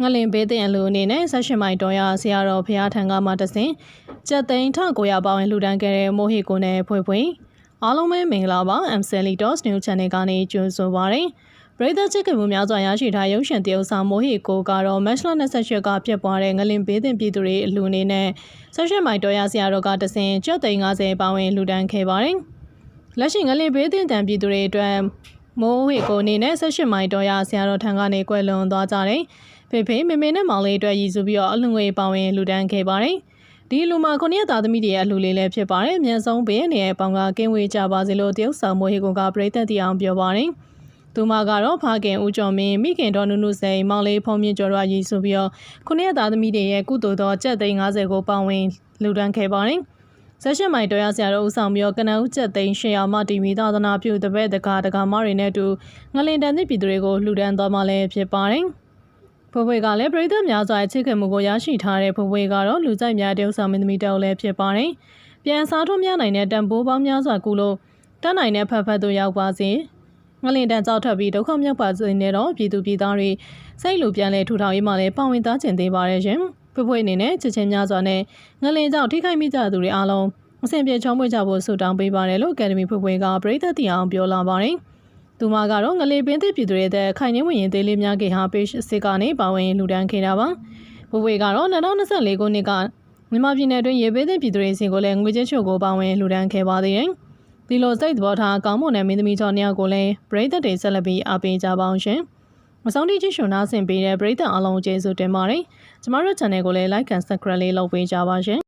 ငလင်ဘေးတဲ့အလူအနေနဲ့ဆက်ရှင်မိုင်တော်ရဆရာတော်ဖရာထံကမှတဆင်ကျက်သိန်း1900ပါဝင်လှူဒန်းခဲ့တဲ့မိုဟီကိုနဲ့ဖွေဖွေအားလုံးပဲမင်္ဂလာပါ M Selitos New Channel ကနေကြိုဆိုပါရစေပရိသတ်ချစ်ခင်မှုများစွာရရှိထားရုပ်ရှင်တရုပ်ဆောင်မိုဟီကိုကတော့ Match 28ကပြတ်ပွားတဲ့ငလင်ဘေးတင်ပြည်သူတွေအလူအနေနဲ့ဆက်ရှင်မိုင်တော်ရဆရာတော်ကတဆင်ကျက်သိန်း90ပါဝင်လှူဒန်းခဲ့ပါတယ်လက်ရှိငလင်ဘေးတင်တံပြည်သူတွေအတွက်မိုးဟေကိုအနေနဲ့ဆက်ရှင်မိုင်တော်ရဆရာတော်ထံကနေကွယ်လွန်သွားကြတယ်။ ဖေဖေမေမေနဲ့မောင်လေးအတွက်ရည်စူးပြီးတော့အလူငွေပောင်းရင်လူတန်းခဲ့ပါတယ်။ဒီလူမှာခုနှစ်သားသမီးတွေရဲ့အလူလေးလည်းဖြစ်ပါတယ်။မြန်ဆုံးဘေးနေရဲ့ပေါင်ကကင်းဝေးကြပါစေလို့တရုတ်ဆောင်မိုးဟေကိုကပြိသက်တီအောင်ပြောပါတယ်။သူမကတော့ဖခင်ဦးကျော်မင်းမိခင်တော်နုနုစိန်မောင်လေးဖုံမြင့်ကျော်တို့ရည်စူးပြီးတော့ခုနှစ်သားသမီးတွေရဲ့ကုသိုလ်တော်ကြက်သိန်း90ကိုပောင်းဝင်လူတန်းခဲ့ပါတယ်။ဆက်ရှင်မိုင်တော်ရဆရာတို့ဦးဆောင်ပြီးတော့ကနဦးချက်သိန်းရှေ့အောင်မတီမီသာသနာပြုတပည့်တကာတကာမတွေနဲ့အတူငလင်တန်သစ်ပြည်သူတွေကိုလှူဒန်းသွားမှလည်းဖြစ်ပါတယ်။ ဖွေးဖွေးကလည်းပြည်သက်များစွာချစ်ခင်မှုကိုရရှိထားတဲ့ဖွေးဖွေးကတော့လူကြိုက်များတဲ့ဦးဆောင်မင်းသမီးတောက်လည်းဖြစ်ပါတယ်။ပြန်စားထုတ်များနိုင်တဲ့တန်ဖိုးပေါင်းများစွာကုလို့တတ်နိုင်တဲ့ဖက်ဖက်တို့ရောက်ပါစေ။ငလင်တန်ကြောက်ထပ်ပြီးဒုက္ခမြောက်ပါစေနဲ့တော့ပြည်သူပြည်သားတွေစိတ်လူပြန်လဲထူထောင်ရေးမှလည်းပါဝင်သားကျင်သေးပါရဲ့ရှင်။ဖွေးဖွေးအနေနဲ့ချစ်ချင်းများစွာနဲ့ငလင်ကြောင့်ထိခိုက်မိကြသူတွေအားလုံးအဆင်ပြေချုံးပွေကြဖို့ဆုတောင်းပေးပါတယ်လို့အကယ်ဒမီဖွဖွေကပြည်သက်တီအောင်ပြောလာပါတယ်။ သူမကတော့ငလေပင်သစ်ပြည်သူတွေတဲ့ခိုင်နှင်းဝင်ရင်သေးလေးများကေဟာပေးစစ်ကနေပါဝင်လူဒန်းခဲ့တာပါ။ဖွဖွေကတော့2024ခုနှစ်ကမြန်မာပြည်နယ်တွင်ရေပေးသစ်ပြည်သူတွေစီကိုလည်းငွေကြေးချို့ကိုပါဝင်လူဒန်းခဲ့ပါသေးတယ်။ဒီလိုစိတ်သဘောထားကောင်းမွန်တဲ့မင်းသမီးကျော်နှစ်ယောက်ကိုလည်းပြည်သက်တွေဆက်လက်ပြီးအားပေးကြပါအောင်ရှင်။မဆုံးတိချရှင်နာဆင်ပေးတဲ့ပြည်သက်အားလုံးကျေးဇူးတင်ပါတယ်။ကျမတို့ channel ကိုလည်း like and subscribe လေးလုပ်ပေးကြပါရှင်။